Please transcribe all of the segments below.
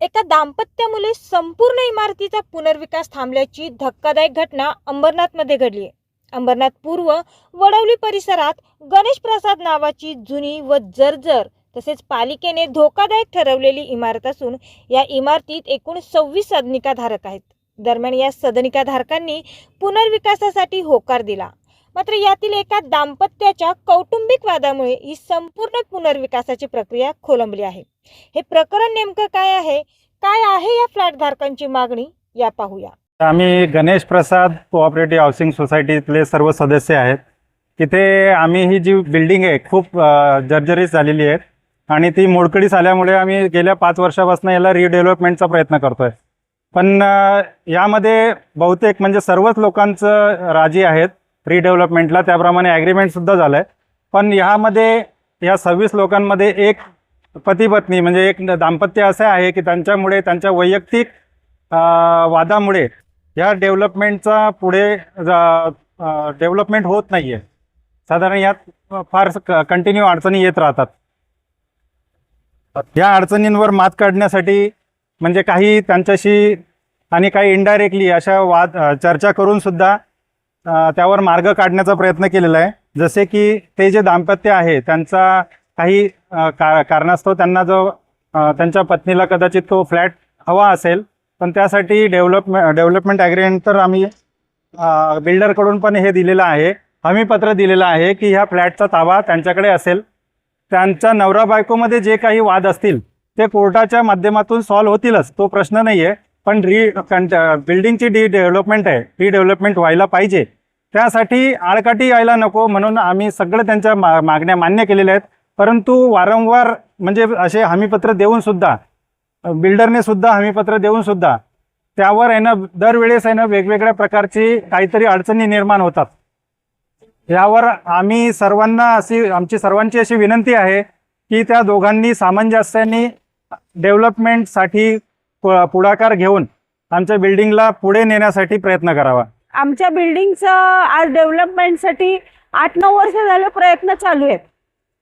एका दाम्पत्यामुळे संपूर्ण इमारतीचा पुनर्विकास थांबल्याची धक्कादायक घटना अंबरनाथमध्ये घडली आहे. अंबरनाथ पूर्व वडवली परिसरात गणेश प्रसाद नावाची जुनी व जर्जर तसेच पालिकेने धोकादायक ठरवलेली इमारत असून या इमारतीत एकूण सव्वीस सदनिकाधारक आहेत. दरम्यान या सदनिकाधारकांनी पुनर्विकासासाठी होकार दिला. मात्र यातील एका दाम्पत्याच्या कौटुंबिक वादामुळे ही संपूर्ण पुनर्विकासाची प्रक्रिया खोलंबली आहे. हे प्रकरण नेमकं काय आहे? काय आहे या फ्लॅटधारकांची मागणी? या पाहूया. आम्ही गणेश प्रसाद कोऑपरेटिव्ह हाऊसिंग सोसायटीतले सर्व सदस्य आहेत. तिथे आम्ही ही जी बिल्डिंग आहे खूप जर्जरीत झालेली आहे. आणि ती मोडकळीस आल्यामुळे आम्ही गेल्या पाच वर्षापासून याला रिडेव्हलपमेंटचा प्रयत्न करतो आहे पण यामध्ये बहुतेक म्हणजे सर्वच लोकांचं राजी आहेत. रिडेव्हलपमेंटला त्याप्रमाणे ॲग्रीमेंटसुद्धा झालं आहे पण ह्यामध्ये या सव्वीस लोकांमध्ये एक पती पत्नी म्हणजे एक दाम्पत्य असं आहे की त्यांच्यामुळे त्यांच्या वैयक्तिक वादामुळे या डेव्हलपमेंटचा पुढे डेव्हलपमेंट होत नाही आहे साधारण यात फार कंटिन्यू अडचणी येत राहतात. या अडचणींवर मात काढण्यासाठी म्हणजे काही त्यांच्याशी आणि काही इनडायरेक्टली अशा वाद चर्चा करून सुद्धा त्यावर मार्ग काढण्याचा प्रयत्न केलेला आहे. जसे की ते जे दाम्पत्य आहे त्यांचा काही का कारणास्तव त्यांना जो त्यांच्या पत्नीला कदाचित तो फ्लॅट हवा असेल पण त्यासाठी डेव्हलपमेंट डेव्हलपमेंट ॲग्रीमेंट तर आम्ही बिल्डरकडून पण हे दिलेलं आहे. हमीपत्र दिलेलं आहे की ह्या फ्लॅटचा ताबा त्यांच्याकडे असेल. त्यांच्या नवरा बायकोमध्ये जे काही वाद असतील ते कोर्टाच्या माध्यमातून सॉल्व्ह होतीलच तो प्रश्न नाही आहे पण री कंट बिल्डिंगची डी डेव्हलपमेंट आहे रिडेव्हलपमेंट व्हायला पाहिजे. त्यासाठी आळकाठी यायला नको म्हणून आम्ही सगळं त्यांच्या मा मागण्या मान्य केलेल्या आहेत. परंतु वारंवार म्हणजे असे हमीपत्र देऊन सुद्धा बिल्डरने सुद्धा हमीपत्र देऊन सुद्धा त्यावर आहे ना दरवेळेस आहे ना वेगवेगळ्या प्रकारची काहीतरी अडचणी निर्माण होतात. यावर आम्ही सर्वांना अशी आमची सर्वांची अशी विनंती आहे की त्या दोघांनी सामंजस्याने डेव्हलपमेंटसाठी प- पुढाकार घेऊन आमच्या बिल्डिंगला पुढे नेण्यासाठी प्रयत्न करावा. आमच्या बिल्डिंगचं आज डेव्हलपमेंटसाठी आठ नऊ वर्ष झाले प्रयत्न चालू आहेत.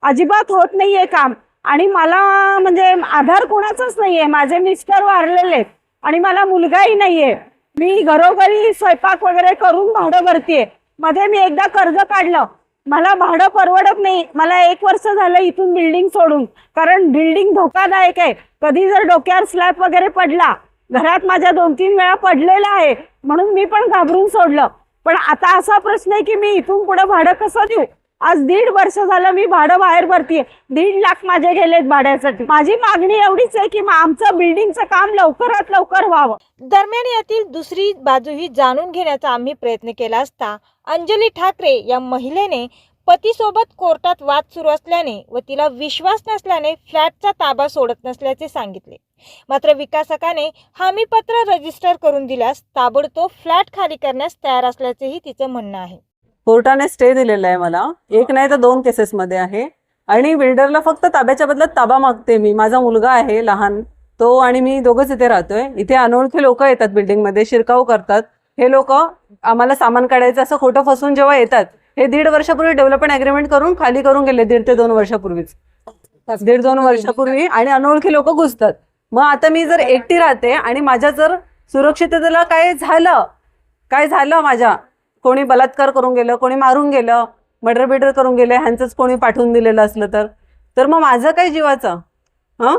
अजिबात होत नाहीये काम. आणि मला म्हणजे आधार कोणाचाच नाहीये. माझे मिस्टर वारलेले आहेत. आणि मला मुलगाही नाहीये. मी घरोघरी स्वयंपाक वगैरे करून भाडं भरतीये. मध्ये मी एकदा कर्ज काढलं. मला भाडं परवडत नाही. मला एक वर्ष झालं इथून बिल्डिंग सोडून. कारण बिल्डिंग धोकादायक आहे. कधी जर डोक्यावर स्लॅब वगैरे पडला घरात माझ्या दोन तीन वेळा पडलेला आहे. म्हणून मी पण घाबरून सोडलं. पण आता असा प्रश्न आहे की मी इथून पुढे भाडं कसं देऊ? आज दीड वर्ष झालं मी भाडं बाहेर भरतीये दीड लाख माझे गेलेत भाड्यासाठी. माझी मागणी एवढीच आहे की मग आमचं बिल्डिंगचं काम लवकरात लवकर व्हावं. दरम्यान यातील दुसरी बाजूही जाणून घेण्याचा आम्ही प्रयत्न केला असता अंजली ठाकरे या महिलेने पतीसोबत कोर्टात वाद सुरू असल्याने व तिला विश्वास नसल्याने फ्लॅटचा ताबा सोडत नसल्याचे सांगितले. मात्र विकासकाने हमीपत्र रजिस्टर करून दिल्यास ताबडतोब फ्लॅट खाली करण्यास तयार असल्याचेही तिचं म्हणणं आहे. कोर्टाने स्टे दिलेला आहे मला. एक नाही तर दोन केसेसमध्ये आहे. आणि बिल्डरला फक्त ताब्याच्या बदल्यात ताबा मागते मी. माझा मुलगा आहे लहान. तो आणि मी दोघंच इथे राहतोय. इथे अनोळखी लोक येतात बिल्डिंगमध्ये शिरकाव करतात. हे लोक आम्हाला सामान काढायचं असं खोटं फसून जेव्हा येतात हे दीड वर्षापूर्वी डेव्हलपमेंट अग्रीमेंट करून खाली करून गेले दीड ते दोन वर्षापूर्वीच. दीड दोन वर्षापूर्वी आणि अनोळखी लोक घुसतात. मग आता मी जर एकटी राहते आणि माझ्या जर सुरक्षिततेला काय झालं काय झालं माझ्या? कोणी बलात्कार करून गेलं कोणी मारून गेलं मर्डर बिडर करून गेलं ह्यांचंच कोणी पाठवून दिलेलं असलं तर? तर मग माझं काय जीवाचं? हां?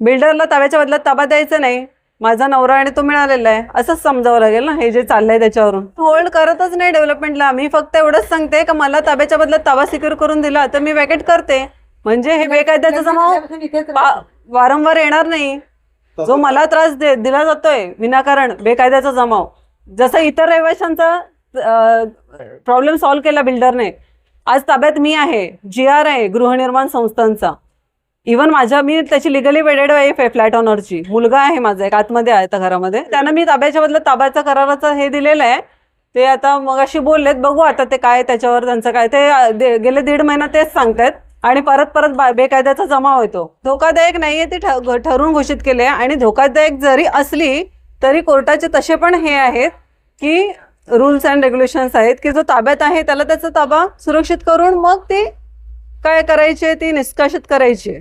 बिल्डरला ताब्याच्या बदल्यात ताबा द्यायचा नाही. माझा नवरा आणि तो मिळालेला आहे. असंच समजावं लागेल ना हे जे चाललंय त्याच्यावरून. होल्ड करतच नाही डेव्हलपमेंटला मी फक्त एवढंच सांगते का मला ताब्याच्या बदल्यात ताबा सिक्युअर करून दिला तर मी वॅकेट करते. म्हणजे हे बेकायद्याचा जमाव वारंवार येणार नाही. जो मला त्रास दे दिला जातोय विनाकारण बेकायद्याचा जमाव. जसं इतर रहिवाशांचा प्रॉब्लेम सॉल्व्ह केला बिल्डरने आज ताब्यात मी आहे जी आर आहे गृहनिर्माण संस्थांचा. इवन माझ्या मी त्याची लिगली वेडेड वाईफ आहे फ्लॅट ऑनरची मुलगा आहे माझा एक आतमध्ये आहे त्या घरामध्ये. त्यांना मी ताब्याच्या बदल्यात ताब्याचा कराराचं हे दिलेलं आहे. ते आता मग अशी बोललेत बघू आता ते काय त्याच्यावर त्यांचं काय ते दे- गेले दीड महिना तेच सांगतायत. आणि परत परत बा- बेकायद्याचा जमा होतो. धोकादायक नाहीये ती ठ- ठरवून घोषित केले. आणि धोकादायक जरी असली तरी कोर्टाचे तसे पण हे आहेत की रूल्स अँड रेग्युलेशन्स आहेत की जो ताब्यात आहे त्याला त्याचा ताबा सुरक्षित करून मग ती काय करायची ती निष्कासित करायची.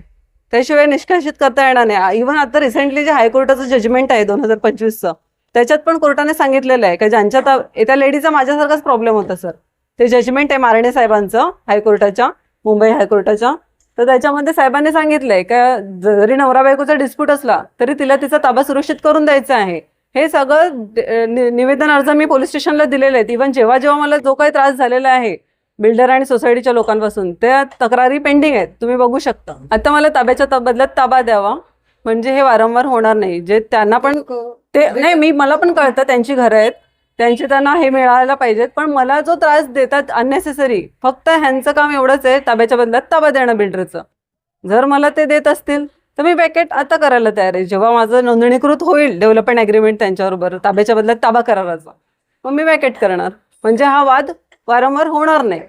त्याशिवाय निष्कासित करता येणार नाही. इव्हन आता रिसेंटली जे हायकोर्टाचं जजमेंट आहे दोन हजार पंचवीसचं त्याच्यात पण कोर्टाने सांगितलेलं आहे का ज्यांच्या त्या लेडीचा माझ्यासारखाच प्रॉब्लेम होता सर ते जजमेंट आहे मारणे साहेबांचं हायकोर्टाच्या मुंबई हायकोर्टाच्या. तर त्याच्यामध्ये साहेबांनी सांगितलंय का जरी नवरा बायकोचा डिस्प्यूट असला तरी तिला तिचा ताबा सुरक्षित करून द्यायचा आहे. हे सगळं नि- निवेदन अर्ज मी पोलीस स्टेशनला दिलेले आहेत. इव्हन जेव्हा जेव्हा मला जो काही त्रास झालेला आहे बिल्डर आणि सोसायटीच्या लोकांपासून. त्या तक्रारी पेंडिंग आहेत. तुम्ही बघू शकता. आता मला ताब्याच्या ता- बदल्यात ताबा द्यावा. म्हणजे हे वारंवार होणार नाही. जे त्यांना पण ते नाही मी मला पण कळतं त्यांची घरं आहेत. त्यांचे त्यांना हे मिळायला पाहिजेत. पण मला जो त्रास देतात अननेसेसरी फक्त ह्यांचं काम एवढंच आहे ताब्याच्या बदल्यात ताबा देणं बिल्डरचं. जर मला ते देत असतील तर मी पॅकेट आता करायला तयार आहे. जेव्हा माझं नोंदणीकृत होईल डेव्हलपमेंट ॲग्रीमेंट त्यांच्याबरोबर ताब्याच्या बदल्यात ताबा कराराचा मग मी वॅकेट करणार. म्हणजे हा वाद वारंवार होणार नाही.